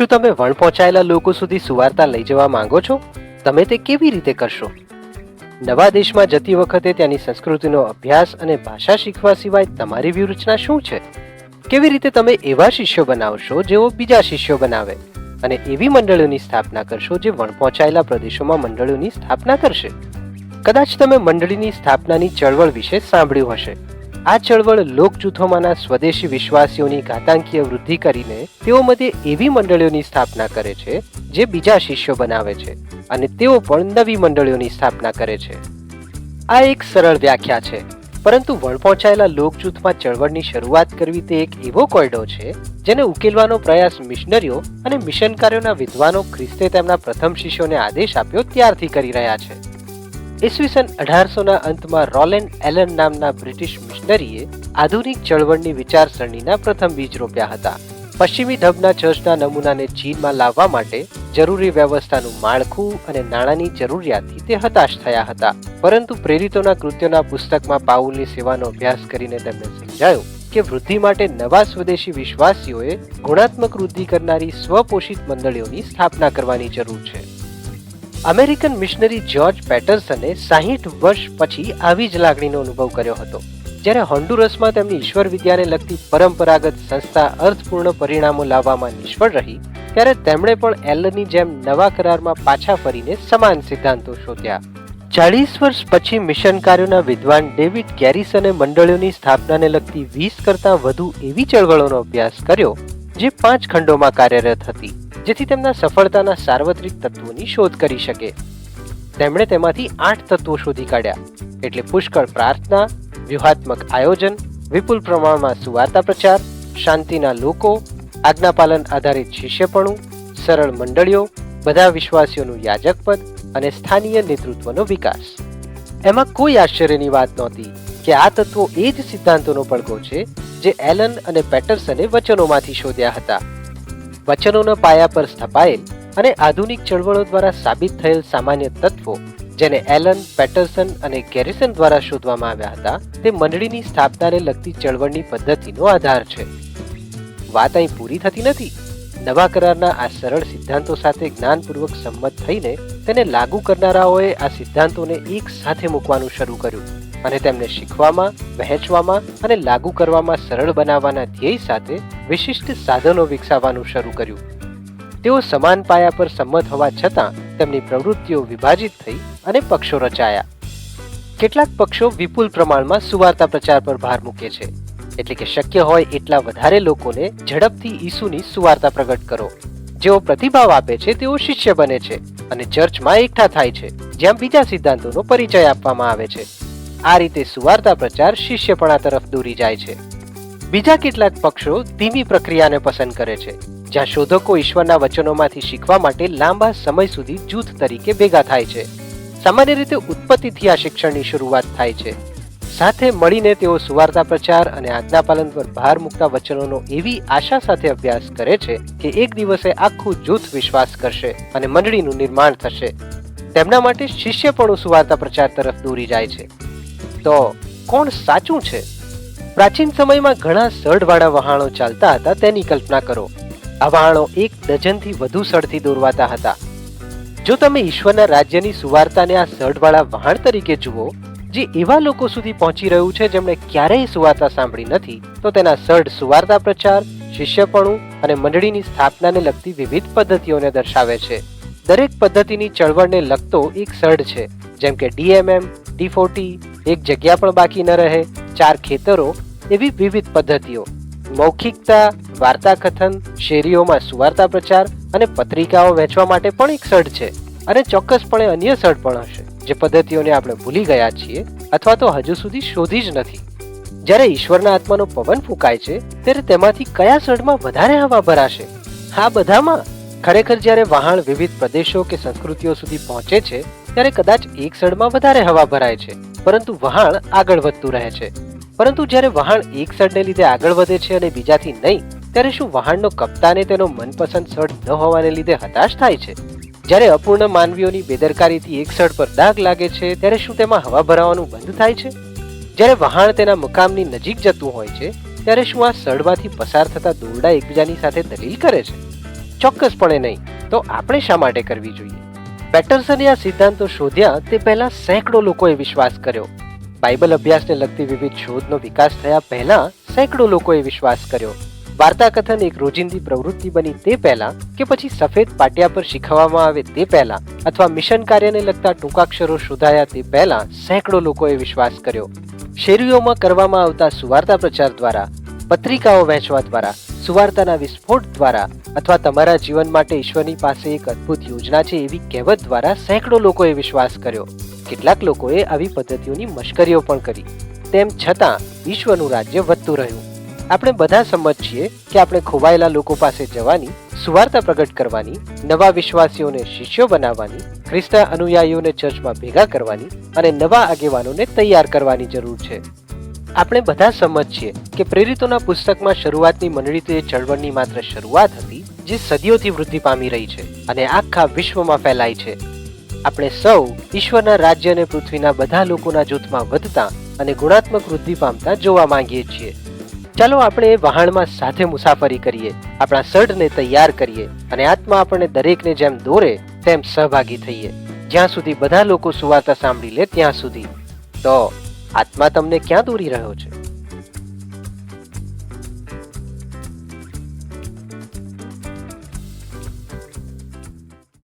શું તમે વણ પહોંચાયેલા લોકો સુધી સુવાર્તા લઈ જવા માંગો છો? તમે તે કેવી રીતે કરશો? નવા દેશમાં જતી વખતે ત્યાંની સંસ્કૃતિનો અભ્યાસ અને ભાષા શીખવા સિવાય તમારી વ્યૂહરચના શું છે? કેવી રીતે તમે એવા શિષ્યો બનાવશો જેઓ બીજા શિષ્યો બનાવે? અને એવી મંડળીઓની સ્થાપના કરશો જે વણ પહોંચાયેલા પ્રદેશોમાં મંડળીઓની સ્થાપના કરશે? કદાચ તમે મંડળીની સ્થાપનાની ચળવળ વિશે સાંભળ્યું હશે. આ ચળવળ લોક જૂથોમાંના સ્વદેશી વિશ્વાસીઓની ઘાતાંકીય વૃદ્ધિ કરીને તેઓ મધ્યે એવી મંડળીઓની સ્થાપના કરે છે, જે બીજા શિષ્યો બનાવે છે અને તેઓ પણ નવી મંડળીઓની સ્થાપના કરે છે. આ એક સરળ વ્યાખ્યા છે, પરંતુ વણ પહોંચાયેલા લોક જૂથમાં ચળવળની શરૂઆત કરવી તે એક એવો કોયડો છે, જેને ઉકેલવાનો પ્રયાસ મિશનરીઓ અને મિશનકારીઓના વિદ્વાનો ખ્રિસ્તે તેમના પ્રથમ શિષ્યોને આદેશ આપ્યો ત્યારથી કરી રહ્યા છે. ઈસવીસન અઢારસોના અંતમાં રોલેન્ડ એલન નામના બ્રિટિશ મિશનરીએ આધુનિક ચળવળની વિચારસરણીના પ્રથમ બીજ રોપ્યા હતા. પશ્ચિમી ઢબના ચર્ચના નમૂનાને ચીનમાં લાવવા માટે જરૂરી વ્યવસ્થાનું માળખું અને નાણાંની જરૂરિયાતથી તે હતાશ થયા હતા. પરંતુ પ્રેરિતોના કૃત્યોના પુસ્તકમાં પાઉલની સેવાનો અભ્યાસ કરીને તેમને સમજાયું કે વૃદ્ધિ માટે નવા સ્વદેશી વિશ્વાસીઓએ ગુણાત્મક વૃદ્ધિ કરનારી સ્વપોષિત મંડળીઓની સ્થાપના કરવાની જરૂર છે. અમેરિકન મિશનરી જ્યોર્જ પેટર્સને સાહીઠ વર્ષ પછી આવી જ લાગણીનો અનુભવ કર્યો હતો. જ્યારે હોન્ડુરસમાં તેમની ઈશ્વર વિદ્યાને લગતી પરંપરાગત સંસ્થા અર્થપૂર્ણ પરિણામો લાવવામાં નિષ્ફળ રહી, ત્યારે તેમણે પણ એલની જેમ નવા કરારમાં પાછા ફરીને સમાન સિદ્ધાંતો શોધ્યા. ચાલીસ વર્ષ પછી મિશન કાર્યોના વિદ્વાન ડેવિડ ગેરિસને મંડળીઓની સ્થાપનાને લગતી વીસ કરતાં વધુ એવી ચળવળોનો અભ્યાસ કર્યો, જે પાંચ ખંડોમાં કાર્યરત હતી. જેથી તેમના સફળતાના સાર્વત્રિક તત્વોની શોધ કરી શકે. તેમણે તેમાંથી આઠ તત્વો શોધી કાઢ્યા, એટલે પુષ્કળ પ્રાર્થના, વ્યૂહાત્મક આયોજન, વિપુલ પ્રમાણમાં સુવાર્તા પ્રચાર, શાંતિના લોકો, આજ્ઞાપાલન આધારિત શિષ્યપણું, સરળ મંડળીઓ, બધા વિશ્વાસીઓનું યાજકપદ અને સ્થાનીય નેતૃત્વનો વિકાસ. એમાં કોઈ આશ્ચર્યની વાત નહોતી કે આ તત્વો એ જ સિદ્ધાંતોનો પડઘો છે જે એલન અને પેટરસને વચનોમાંથી શોધ્યા હતા. વચનોના પાયા પર સ્થપાયેલ અને આધુનિક ચળવળો દ્વારા સાબિત થયેલ સામાન્ય તત્વો જેને એલન, પેટરસન અને ગેરિસન દ્વારા શોધવામાં આવ્યા હતા, તે મંડળીની સ્થાપનાને લગતી ચળવળની પદ્ધતિનો આધાર છે. વાત અહીં પૂરી થતી નથી. નવા કરારના આ સરળ સિદ્ધાંતો સાથે જ્ઞાનપૂર્વક સંમત થઈને તેને લાગુ કરનારાઓએ આ સિદ્ધાંતોને એક સાથે મૂકવાનું શરૂ કર્યું. અને તેમને શીખવામાં, વહેંચવામાં અને લાગુ કરવામાં સરળ બનાવવાના ધ્યેય સાથે વિશિષ્ટ સાધનો વિકસાવવાનું શરૂ કર્યું. તેઓ સમાન પાયા પર સંમત હોવા છતાં તેમની પ્રવૃત્તિઓ વિભાજિત થઈ અને પક્ષો રચાયા. કેટલાક પક્ષો વિપુલ પ્રમાણમાં સુવાર્તા પ્રચાર પર ભાર મૂકે છે. એટલે કે શક્ય હોય એટલા વધારે લોકોને ઝડપથી ઈસુની સુવાર્તા પ્રગટ કરો. જેઓ પ્રતિભાવ આપે છે, તેઓ શિષ્ય બને છે અને ચર્ચમાં એકઠા થાય છે, જ્યાં બીજા સિદ્ધાંતોનો પરિચય આપવામાં આવે છે. આ રીતે સુવાર્તા પ્રચાર શિષ્યપણા તરફ દોરી જાય છે. બીજા કેટલાક પક્ષો ધીમી પ્રક્રિયાને પસંદ કરે છે, જ્યાં શોધકો ઈશ્વરના વચનોમાંથી શીખવા માટે લાંબા સમય સુધી જૂથ તરીકે ભેગા થાય છે. સામાન્ય રીતે ઉત્પત્તિથી આ શિક્ષણની શરૂઆત થાય છે. સાથે મળીને તેઓ સુવાર્તા પ્રચાર અને આજ્ઞાપાલન પર ભાર મૂકતા વચનોનો એવી આશા સાથે અભ્યાસ કરે છે કે એક દિવસે આખું જૂથ વિશ્વાસ કરશે અને મંડળીનું નિર્માણ થશે. તેમના માટે શિષ્યપણું સુવાર્તા પ્રચાર તરફ દોરી જાય છે. તો કોણ સાચું છે? પ્રાચીન સમયમાં ઘણા સઢવાળા વહાણો ચાલતા હતા, તેની કલ્પના કરો. આ વહાણો એક ડઝનથી વધુ સળથી દોરવાતા હતા. જો તમે ઈશ્વરના રાજ્યની સુવાર્તાને આ સઢવાળા વહાણ તરીકે જુઓ, જે એવા લોકો સુધી પહોંચી રહ્યું છે જેમણે ક્યારેય સુવાર્તા સાંભળી નથી, તો તેના સઢ સુવાર્તા પ્રચાર, શિષ્યપણું અને મંડળીની સ્થાપનાને લગતી વિવિધ પદ્ધતિઓને દર્શાવે છે. દરેક પદ્ધતિની ચળવળને લગતો એક સઢ છે, જેમ કે ડીએમએમ ડી ફોર્ટી એક જગ્યા પણ બાકી ન રહે, ચાર ખેતરો એવી વિવિધ પદ્ધતિઓ. મૌખિકતા વાર્તા કથન શેરીઓમાં સુવાર્તા પ્રચાર અને પત્રિકાઓ વહેંચવા માટે પણ એક સઢ છે અને ચોક્કસપણે અન્ય સઢ પણ હશે, જે પદ્ધતિઓને આપણે ભૂલી ગયા છીએ અથવા તો હજુ સુધી શોધી જ નથી. જ્યારે ઈશ્વરના આત્માનો પવન ફૂંકાય છે, ત્યારે તેમાંથી કયા સઢમાં વધારે હવા ભરાશે? આ બધામાં. ખરેખર જ્યારે વહાણ વિવિધ પ્રદેશો કે સંસ્કૃતિઓ સુધી પહોંચે છે, ત્યારે કદાચ એક સડમાં વધારે હવા ભરાય છે. પરંતુ વહાણ આગળ વધતું રહે છે. પરંતુ જ્યારે વહાણ એક સડને લીધે આગળ વધે છે અને બીજાથી નહીં, ત્યારે શું વહાણનો કપ્તાને તેનો મનપસંદ સડ ન હોવાને લીધે હતાશ થાય છે? જ્યારે અપૂર્ણ માનવીઓની બેદરકારીથી એક સડ પર દાગ લાગે છે, ત્યારે શું તેમાં હવા ભરાવાનું બંધ થાય છે? જ્યારે વહાણ તેના મુકામની નજીક જતું હોય છે, ત્યારે શું આ સડમાંથી પસાર થતા દોરડા એકબીજાની સાથે દલીલ કરે છે? ચોક્કસપણે નહીં. તો આપણે શા માટે કરવી જોઈએ? પેટર્સને આ સિદ્ધાંતો શોધ્યા તે પહેલા સેંકડો લોકોએ વિશ્વાસ કર્યો. બાઇબલ અભ્યાસને લગતી વિવિધ શોધનો વિકાસ થયા પહેલા સેંકડો લોકોએ વિશ્વાસ કર્યો. વાર્તા કથન એક રોજિંદી પ્રવૃત્તિ બની તે પહેલા કે પછી સફેદ પાટિયા પર શીખવવામાં આવે તે પહેલા અથવા મિશન કાર્યને લગતા ટૂંકાક્ષરો શોધાયા તે પહેલા સેંકડો લોકોએ વિશ્વાસ કર્યો. શેરીઓમાં કરવામાં આવતા સુવાર્તા પ્રચાર દ્વારા, પત્રિકાઓ વહેંચવા દ્વારા સુવાર્તાના વિસ્ફોટ દ્વારા અથવા તમારા જીવન માટે ઈશ્વરની પાસે એક અદ્ભુત યોજના છે એવી કહેવત દ્વારા સેંકડો લોકોએ વિશ્વાસ કર્યો. કેટલાક લોકોએ આવી પદ્ધતિઓની મશ્કરીઓ પણ કરી. તેમ છતાં, વિશ્વનું રાજ્ય વધતું રહ્યું. આપણે બધા સંમત છીએ કે આપણે ખોવાયેલા લોકો પાસે જવાની, સુવાર્તા પ્રગટ કરવાની, નવા વિશ્વાસીઓને શિષ્યો બનાવવાની, ખ્રિસ્તા અનુયાયીઓને ચર્ચમાં ભેગા કરવાની અને નવા આગેવાનોને તૈયાર કરવાની જરૂર છે. આપણે બધા સંમત છીએ કે પ્રેરિતોના પુસ્તકમાં શરૂઆતની એ ચળવળની માત્ર શરૂઆત હતી, જે સદીઓથી વૃદ્ધિ પામી રહી છે અને આખા વિશ્વમાં ફેલાય છે. આપણે સૌ ઈશ્વરના રાજ્ય અને પૃથ્વીના બધા લોકોના જૂથમાં વધતા અને ગુણાત્મક વૃદ્ધિ પામતા જોવા માંગીએ છીએ. ચાલો આપણે એ વહાણમાં સાથે મુસાફરી કરીએ, આપણા સઢને તૈયાર કરીએ અને આત્મા આપણને દરેકને જેમ દોરે, તેમ સહભાગી થઈએ. જ્યાં સુધી બધા લોકો સુવાર્તા સાંભળી લે, ત્યાં સુધી. તો આત્મા તમને ક્યાં દોરી રહ્યો છે?